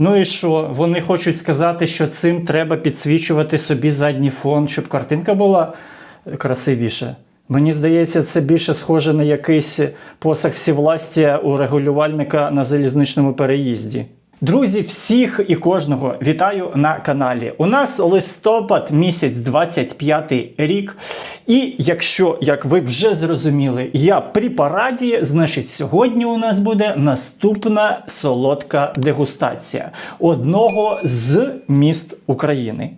Ну і що? Вони хочуть сказати, що цим треба підсвічувати собі задній фон, щоб картинка була красивіша. Мені здається, це більше схоже на якийсь посаг всівластя у регулювальника на залізничному переїзді. Друзі, всіх і кожного вітаю на каналі. У нас листопад місяць 25 рік. І якщо, як ви вже зрозуміли, я при параді, значить сьогодні у нас буде наступна солодка дегустація одного з міст України.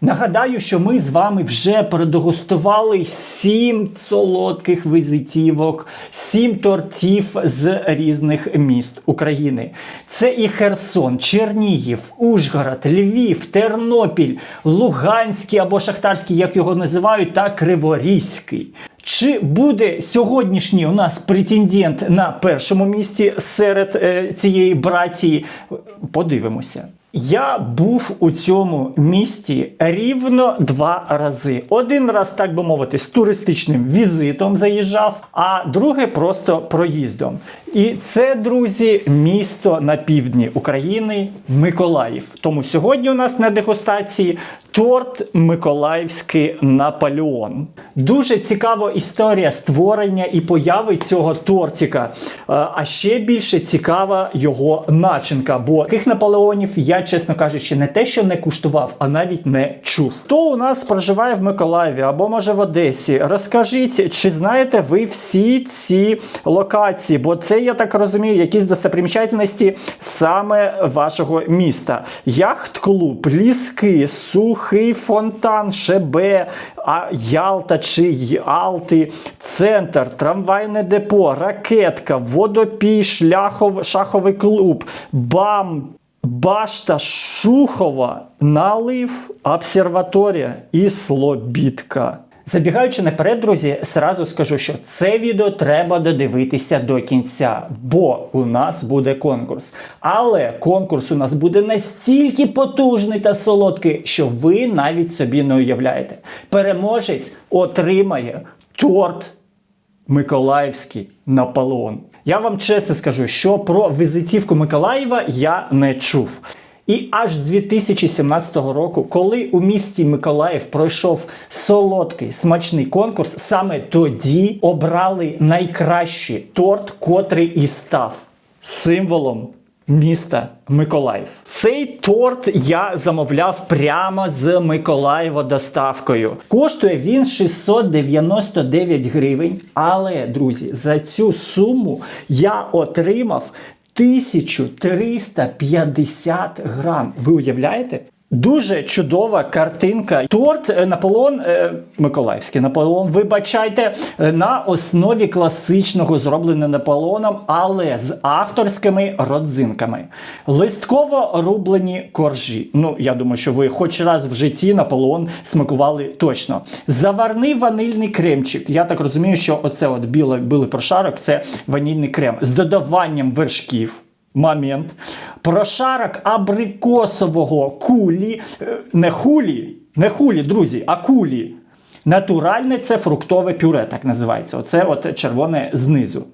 Нагадаю, що ми з вами вже продегустували сім солодких візитівок, сім тортів з різних міст України. Це і Херсон, Чернігів, Ужгород, Львів, Тернопіль, Луганський або Шахтарський, як його називають, та Криворізький. Чи буде сьогоднішній у нас претендент на першому місці серед е, цієї братії? Подивимося. Я був у цьому місті рівно два рази. Один раз, так би мовити, з туристичним візитом заїжджав, а друге просто проїздом. І це, друзі, місто на півдні України Миколаїв. Тому сьогодні у нас на дегустації торт Миколаївський Наполеон. Дуже цікава історія створення і появи цього тортика. Е, А ще більше цікава його начинка. Бо таких Наполеонів я, чесно кажучи, не те, що не куштував, а навіть не чув. Хто у нас проживає в Миколаєві або може в Одесі? Розкажіть, чи знаєте ви всі ці локації? Бо це, я так розумію, якісь достопримічательності саме вашого міста. Яхт-клуб, ліски, сухий фонтан, Шебе, Ялта чи Ялти, центр, трамвайне депо, ракетка, водопій, шляхов, шаховий клуб, БАМ, Башта, Шухова, Налив, обсерваторія і Слобідка. Забігаючи наперед, друзі, сразу скажу, що це відео треба додивитися до кінця, бо у нас буде конкурс. Але конкурс у нас буде настільки потужний та солодкий, що ви навіть собі не уявляєте. Переможець отримає торт Миколаївський Наполеон. Я вам чесно скажу, що про візитівку Миколаєва я не чув. І аж з 2017 року, коли у місті Миколаїв пройшов солодкий смачний конкурс, саме тоді обрали найкращий торт, котрий і став символом міста Миколаїв. Цей торт я замовляв прямо з Миколаєва доставкою. Коштує він 699 гривень. Але, друзі, за цю суму я отримав 1350 грам. Ви уявляєте? Дуже чудова картинка. Торт е, Наполеон е, Миколаївський Наполеон, вибачайте, е, на основі класичного зроблений Наполеоном, але з авторськими родзинками. Листково рублені коржі. Ну, я думаю, що ви хоч раз в житті Наполеон смакували точно. Заварний ванильний кремчик. Я так розумію, що оце от білий, білий прошарок це ванільний крем з додаванням вершків. Момент. Прошарок абрикосового кулі, е, не хулі, не хулі, друзі, а кулі. Натуральне це фруктове пюре, так називається. Оце от червоне знизу.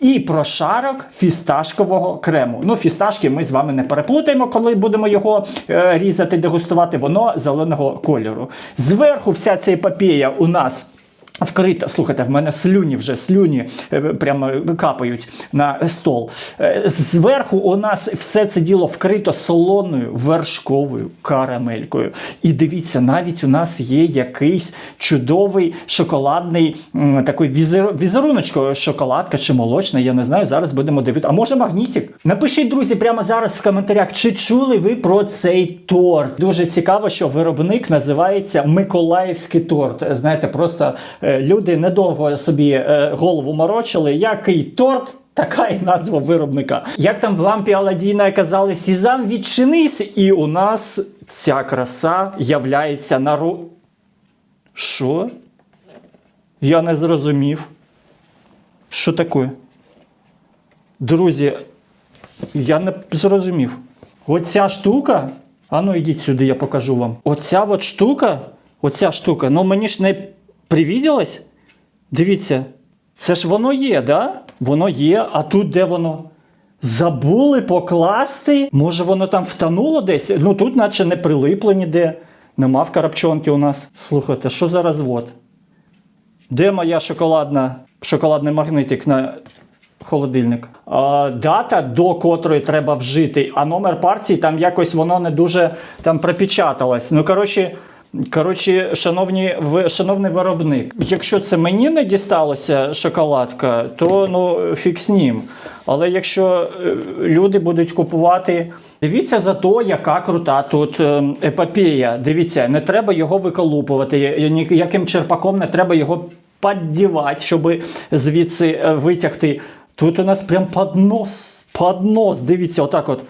І прошарок фісташкового крему. Ну, фісташки ми з вами не переплутаємо, коли будемо його е, різати, дегустувати, воно зеленого кольору. Зверху вся ця епопея у нас. Вкрита, слухайте, в мене слюні вже слюні е, прямо капають на стол. Е, Зверху у нас все це діло вкрито солоною вершковою карамелькою. І дивіться, навіть у нас є якийсь чудовий шоколадний такий візер, візеруночко, шоколадка чи молочна, я не знаю. Зараз будемо дивитися. А може магнітик? Напишіть, друзі, прямо зараз в коментарях, чи чули ви про цей торт. Дуже цікаво, що виробник називається Миколаївський торт. Знаєте, просто е, люди недовго собі е, голову морочили, який торт. Така і назва виробника. Як там в лампі Аладдіна казали, Сізам відчинись, і у нас ця краса являється на ру. Що? Я не зрозумів. Що таке? Друзі, я не зрозумів. Оця штука. А ну йдіть сюди, я покажу вам. Оця от штука, оця штука, ну мені ж не привіділась. Дивіться, Це ж воно є, да? Воно є, а тут де воно? Забули покласти? Може, воно там втонуло десь? Ну тут, наче не прилипло ніде. Нема в карапчонки у нас. Слухайте, що за розвод? Де моя шоколадна, шоколадний магнитик на холодильник? А, дата, до котрої треба вжити, а номер партії там якось воно не дуже там пропечаталось. Ну, коротше. Коротше, шановні, шановний виробник, якщо це мені не дісталося шоколадка, то ну фік з ним. Але якщо е, люди будуть купувати, дивіться за то, яка крута тут е, епопея. Дивіться, не треба його виколупувати, ніяким черпаком не треба його піддівати, щоб звідси е, витягти. Тут у нас прям поднос. Поднос. Дивіться, отак от.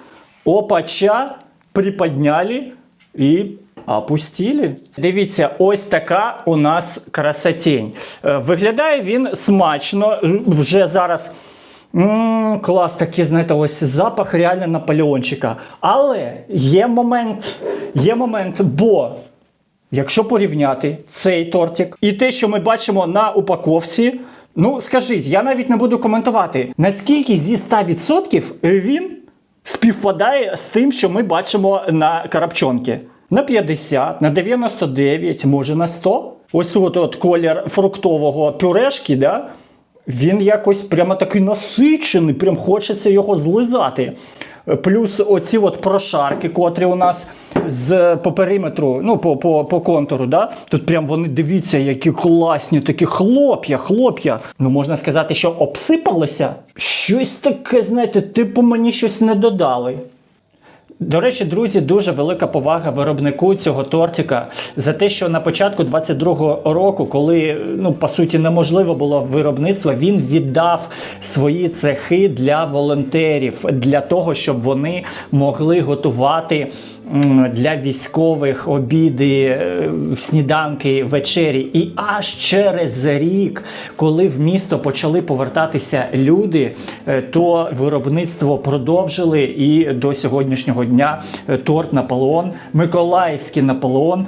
Опача приподняли і опустили. Дивіться, ось така у нас красотень. Е, Виглядає він смачно. Вже зараз. м клас, такий, знаєте, ось запах реально Наполеончика. Але є момент, є момент, бо Якщо порівняти цей тортик і те, що ми бачимо на упаковці, ну скажіть, я навіть не буду коментувати, наскільки зі 100% він співпадає з тим, що ми бачимо на карапчонки. На 50, на 99, може на 100. Ось от, от колір фруктового пюрешки, да? він якось прямо такий насичений, прям хочеться його злизати. Плюс оці от прошарки, котрі у нас з по периметру, ну по, по, по контуру, да? тут прям вони дивіться, які класні, такі хлоп'я, хлоп'я. Ну можна сказати, що обсипалося. Щось таке, знаєте, типу мені щось не додали. До речі, друзі, дуже велика повага виробнику цього тортика за те, що на початку 22-го року, коли ну по суті неможливо було виробництво, він віддав свої цехи для волонтерів для того, щоб вони могли готувати для військових обіди, е, сніданки, вечері. І аж через рік, коли в місто почали повертатися люди, е, то виробництво продовжили і до сьогоднішнього дня е, торт Наполеон, Миколаївський Наполеон.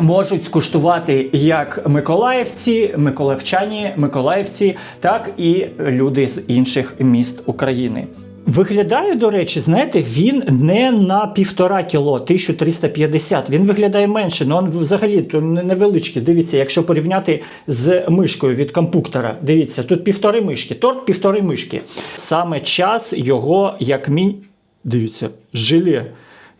Можуть скуштувати як миколаївці, миколаївчані, миколаївці, так і люди з інших міст України. Виглядає, до речі, знаєте, він не на півтора кіло, 1350. Він виглядає менше, але він взагалі то невеличкий. Дивіться, якщо порівняти з мишкою від компуктора, дивіться, тут півтори мишки, торт півтори мишки. Саме час його як мінь. Дивіться, желе.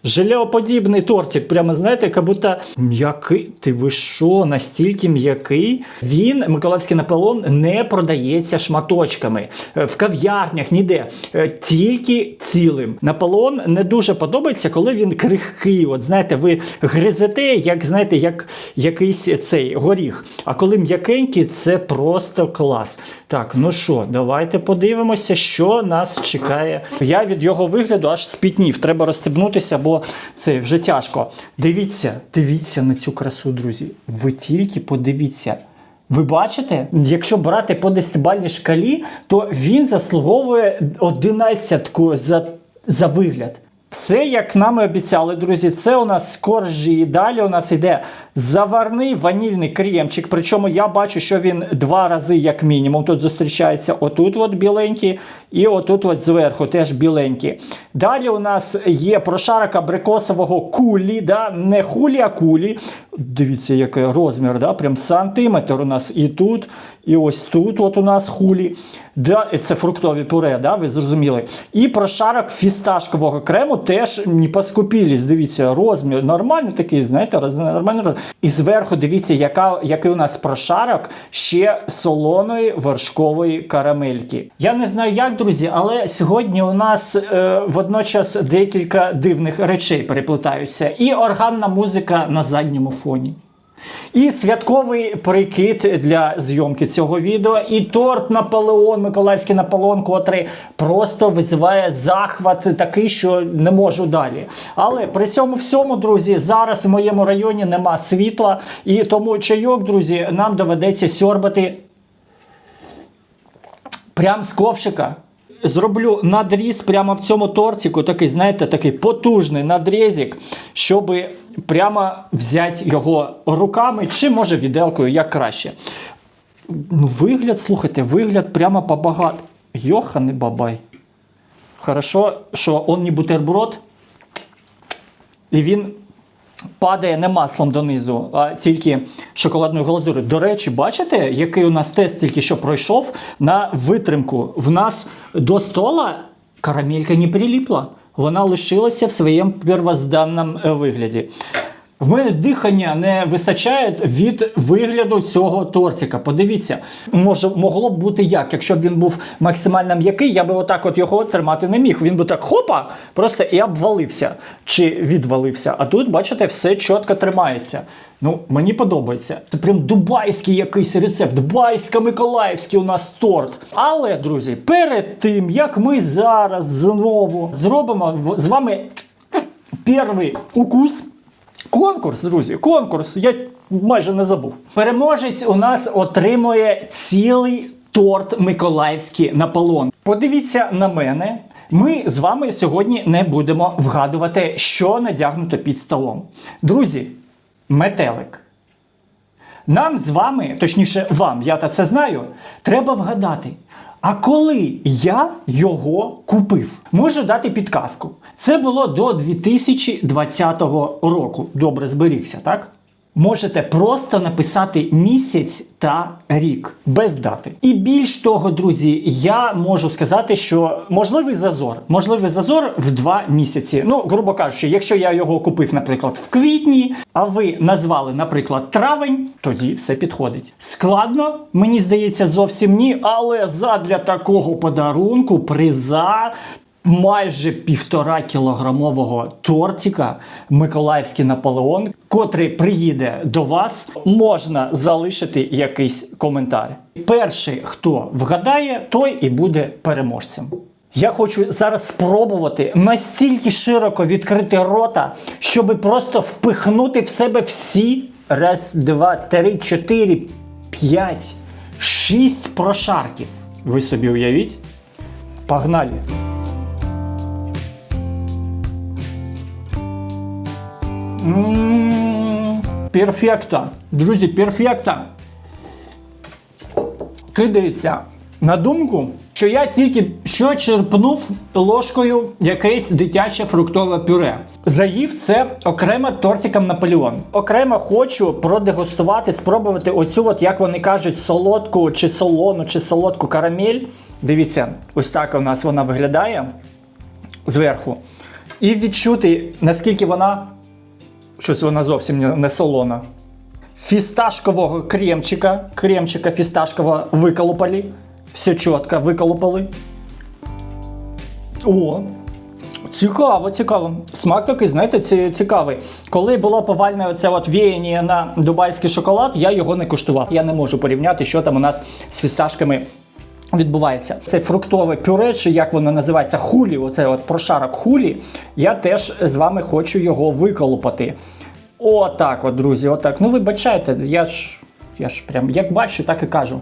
Желеоподібний тортик, прямо знаєте, як будто м'який. Ти ви що, настільки м'який? Він, Миколаївський Наполеон, не продається шматочками Е, в кав'ярнях, ніде. Е, Тільки цілим. Наполеон не дуже подобається, коли він крихкий. От знаєте, ви гризете, як знаєте, як якийсь цей горіх. А коли м'якенький, це просто клас. Так, ну що, давайте подивимося, що нас чекає. Я від його вигляду аж спітнів. Треба розстебнутися, бо це вже тяжко. Дивіться, дивіться на цю красу, друзі. Ви тільки подивіться. Ви бачите, якщо брати по десятибальній шкалі, то він заслуговує одинадцятку за, за вигляд. Все, як нам і обіцяли, друзі, це у нас коржі. Далі у нас йде заварний ванільний кремчик. Причому я бачу, що він два рази, як мінімум, тут зустрічається отут от біленький, і отут от зверху теж біленький. Далі у нас є прошарок абрикосового кулі, да? не хулі, а кулі. Дивіться, який розмір, да? прям сантиметр у нас і тут, і ось тут от у нас хулі. Да, це фруктові пюре, да, ви зрозуміли. І прошарок фісташкового крему теж не поскупілість, Дивіться, розмір нормальний такий, знаєте, нормальний розмір. І зверху дивіться, яка, який у нас прошарок ще солоної вершкової карамельки. Я не знаю, як, друзі, але сьогодні у нас е, водночас декілька дивних речей переплетаються. І органна музика на задньому фоні. І святковий прикид для зйомки цього відео, і торт Наполеон, Миколаївський Наполеон, котрий просто визиває захват такий, що не можу далі. Але при цьому всьому, друзі, зараз в моєму районі нема світла, і тому чайок, друзі, нам доведеться сьорбати прям з ковшика. Зроблю надріз прямо в цьому тортику, такий, знаєте, такий потужний надрізик, щоб прямо взяти його руками чи може віделкою, як краще. Ну, вигляд, слухайте, вигляд прямо побагат. Йоханий бабай. Хорошо, що он не бутерброд, і він падає не маслом донизу, а тільки шоколадною глазур'ю. До речі, бачите, який у нас тест тільки що пройшов на витримку. В нас до стола карамелька не приліпла. Вона лишилася в своєму первозданному вигляді. В мене дихання не вистачає від вигляду цього тортика. Подивіться, може, могло б бути як, якщо б він був максимально м'який, я би отак от його тримати не міг. Він би так хопа, просто і обвалився чи відвалився. А тут, бачите, все чітко тримається. Ну, мені подобається. Це прям дубайський якийсь рецепт, дубайсько-миколаївський у нас торт. Але, друзі, перед тим, як ми зараз знову зробимо з вами перший укус. Конкурс, друзі, конкурс. Я майже не забув. Переможець у нас отримує цілий торт Миколаївський Наполеон. Подивіться на мене. Ми з вами сьогодні не будемо вгадувати, що надягнуто під столом. Друзі, метелик. Нам з вами, точніше, вам, я та це знаю, треба вгадати. А коли я його купив, можу дати підказку. Це було до 2020 року. Добре зберігся, так? Можете просто написати місяць та рік без дати. І більш того, друзі, я можу сказати, що можливий зазор, можливий зазор в два місяці. Ну, грубо кажучи, якщо я його купив, наприклад, в квітні, а ви назвали, наприклад, травень, тоді все підходить. Складно, мені здається, зовсім ні, але задля такого подарунку приза майже півтора кілограмового тортика Миколаївський Наполеон, котрий приїде до вас, можна залишити якийсь коментар. Перший, хто вгадає, той і буде переможцем. Я хочу зараз спробувати настільки широко відкрити рота, щоб просто впихнути в себе всі раз, два, три, чотири, п'ять, шість прошарків. Ви собі уявіть? Погнали! Ммм, перфекто. Друзі, перфекто. Кидається на думку, що я тільки що черпнув ложкою якесь дитяче фруктове пюре. Заїв це окремо тортиком Наполеон. Окремо хочу продегустувати, спробувати оцю, от, як вони кажуть, солодку чи солону, чи солодку карамель. Дивіться, ось так у нас вона виглядає зверху. І відчути, наскільки вона Щось вона зовсім не, солона. Фісташкового кремчика, кремчика фісташкового виколупали. Все чітко, виколупали. О! Цікаво, цікаво. Смак такий, знаєте, цікавий. Коли було повальне оце от віяння на дубайський шоколад, я його не куштував. Я не можу порівняти, що там у нас з фісташками відбувається. Це фруктове пюре, чи як воно називається, хулі, оце от прошарок хулі. Я теж з вами хочу його виколупати. Отак, от, друзі, отак. Ну, вибачайте, я ж, я ж прям як бачу, так і кажу.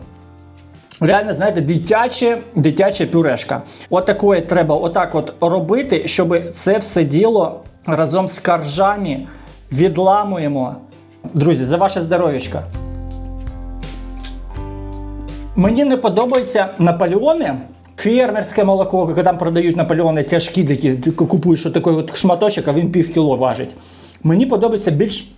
Реально, знаєте, дитяче, дитяча пюрешка. Отакої треба отак от робити, щоб це все діло разом з коржами відламуємо. Друзі, за ваше здоров'ячко. Мені не подобаються Наполеони. Фермерське молоко, коли там продають Наполеони тяжкі такі, ти купуєш такий от шматочок, а він пів кіло важить. Мені подобаються більш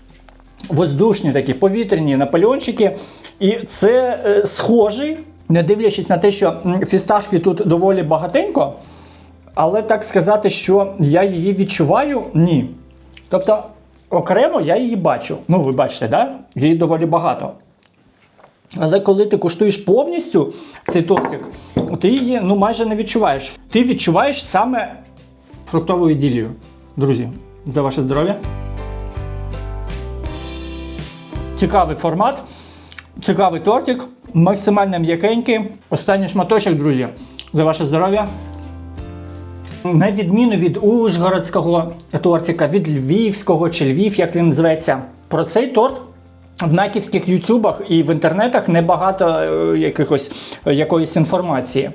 воздушні такі повітряні наполеончики. І це е, схожий, не дивлячись на те, що фісташки тут доволі багатенько, але так сказати, що я її відчуваю, ні. Тобто, окремо я її бачу. Ну, ви бачите, да? її доволі багато. Але коли ти куштуєш повністю цей тортик, ти її ну, майже не відчуваєш. Ти відчуваєш саме фруктову іділію. Друзі, за ваше здоров'я. Цікавий формат, цікавий тортик, максимально м'якенький. Останній шматочок, друзі, за ваше здоров'я. На відміну від Ужгородського тортика, від Львівського чи Львів, як він зветься, про цей торт в наківських ютубах і в інтернетах небагато е, якихось, е, якоїсь інформації.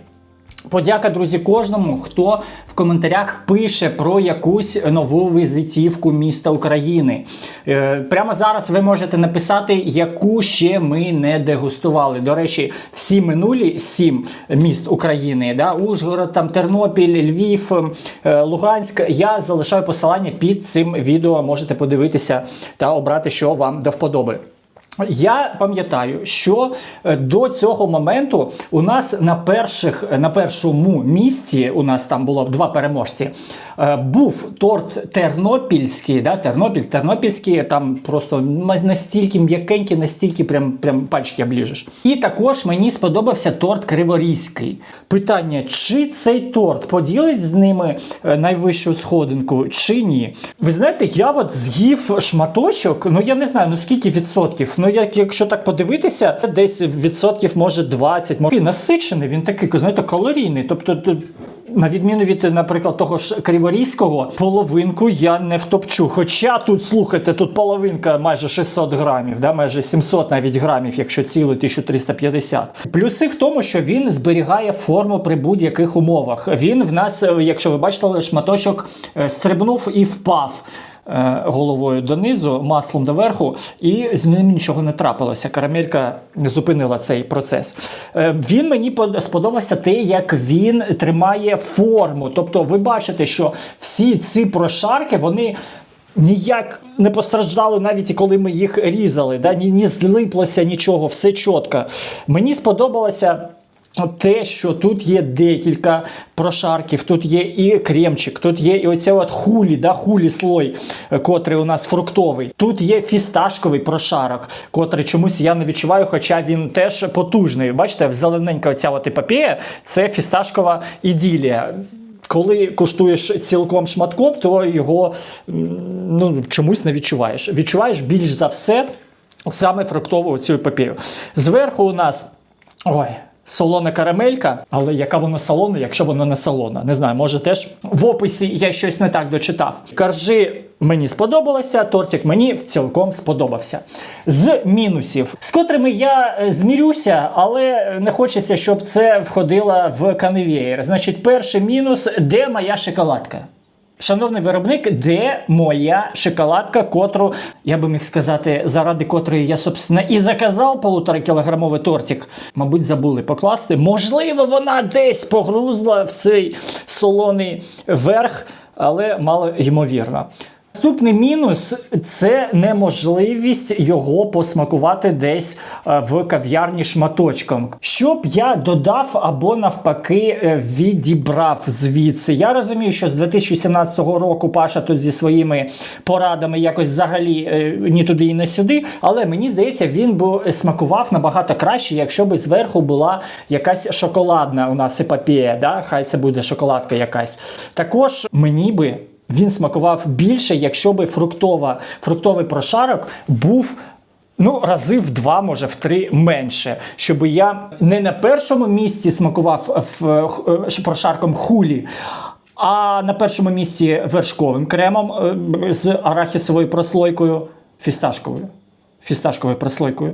Подяка, друзі, кожному, хто в коментарях пише про якусь нову візитівку міста України. Е, прямо зараз ви можете написати, яку ще ми не дегустували. До речі, всі минулі сім міст України, да, Ужгород, там, Тернопіль, Львів, е, Луганськ. Я залишаю посилання під цим відео. Можете подивитися та обрати, що вам до вподоби. Я пам'ятаю, що е, до цього моменту у нас на перших на першому місці у нас там було два переможці. е, Був торт Тернопільський, да, Тернопіль, Тернопільський, там просто настільки м'якенький, настільки прям, прям пальчики обліжеш. І також мені сподобався торт Криворізький. Питання: чи цей торт поділить з ними е, найвищу сходинку, чи ні? Ви знаєте, я от з'їв шматочок, ну я не знаю, ну скільки відсотків. Ну, як, якщо так подивитися, це десь відсотків може 20. Може, насичений, він такий, знаєте, калорійний. Тобто, на відміну від, наприклад, того ж Криворізького, половинку я не втопчу. Хоча тут, слухайте, тут половинка майже 600 грамів, да, майже 700 навіть грамів, якщо цілий 1350. Плюси в тому, що він зберігає форму при будь-яких умовах. Він в нас, е, якщо ви бачите, шматочок е, стрибнув і впав головою донизу, маслом доверху, і з ним нічого не трапилося. Карамелька зупинила цей процес. Е, Він мені сподобався те, як він тримає форму. Тобто, ви бачите, що всі ці прошарки, вони. Ніяк не постраждали навіть коли ми їх різали, да? ні, ні злиплося нічого, все чітко. Мені сподобалося те, що тут є декілька прошарків, тут є і кремчик, тут є і оця от хулі, да, хулі слой, е, котрий у нас фруктовий. Тут є фісташковий прошарок, котрий чомусь я не відчуваю, хоча він теж потужний. Бачите, зелененька оця от епопея – це фісташкова іділія. Коли куштуєш цілком шматком, то його ну, чомусь не відчуваєш. Відчуваєш більш за все саме фруктову цю епопею. Зверху у нас. Ой. Солона карамелька, але яка воно солона, якщо воно не солона? Не знаю, може теж в описі я щось не так дочитав. Каржи мені сподобалося, тортик мені цілком сподобався. З мінусів, з котрими я е, змірюся, але не хочеться, щоб це входило в каневєєр. Значить, перший мінус, де моя шоколадка? Шановний виробник, де моя шоколадка, котру, я би міг сказати, заради котрої я, собственно, і заказав полутора кілограмовий тортик. Мабуть, забули покласти. Можливо, вона десь погрузла в цей солоний верх, але мало ймовірно. Наступний мінус це неможливість його посмакувати десь е, в кав'ярні шматочком. Щоб я додав або навпаки е, відібрав звідси. Я розумію, що з 2017 року Паша тут зі своїми порадами якось взагалі е, ні туди і не сюди. Але мені здається, він би смакував набагато краще, якщо б зверху була якась шоколадна у нас епопея. Да? Хай це буде шоколадка якась. Також мені би. Він смакував більше, якщо би фруктова, фруктовий прошарок був. Ну, рази в два, може в три менше, щоб я не на першому місці смакував в, е, прошарком хулі, а на першому місці вершковим кремом е, з арахісовою прослойкою фісташковою. Фісташковою прослойкою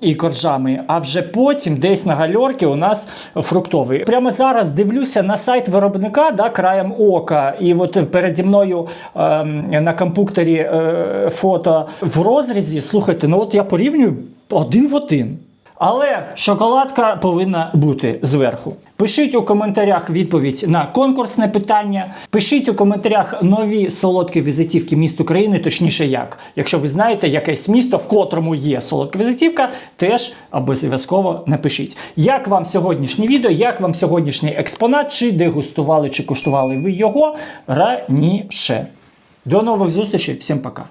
і коржами. А вже потім, десь на гальорки, у нас фруктовий. Прямо зараз дивлюся на сайт виробника да, краєм ока, і от переді мною е, на компукторі е, фото в розрізі. Слухайте, ну от я порівнюю один в один. Але шоколадка повинна бути зверху. Пишіть у коментарях відповідь на конкурсне питання. Пишіть у коментарях нові солодкі візитівки міст України, точніше як. Якщо ви знаєте якесь місто, в котрому є солодка візитівка, теж обов'язково напишіть. Як вам сьогоднішнє відео, як вам сьогоднішній експонат, чи дегустували, чи куштували ви його раніше. До нових зустрічей, всім пока.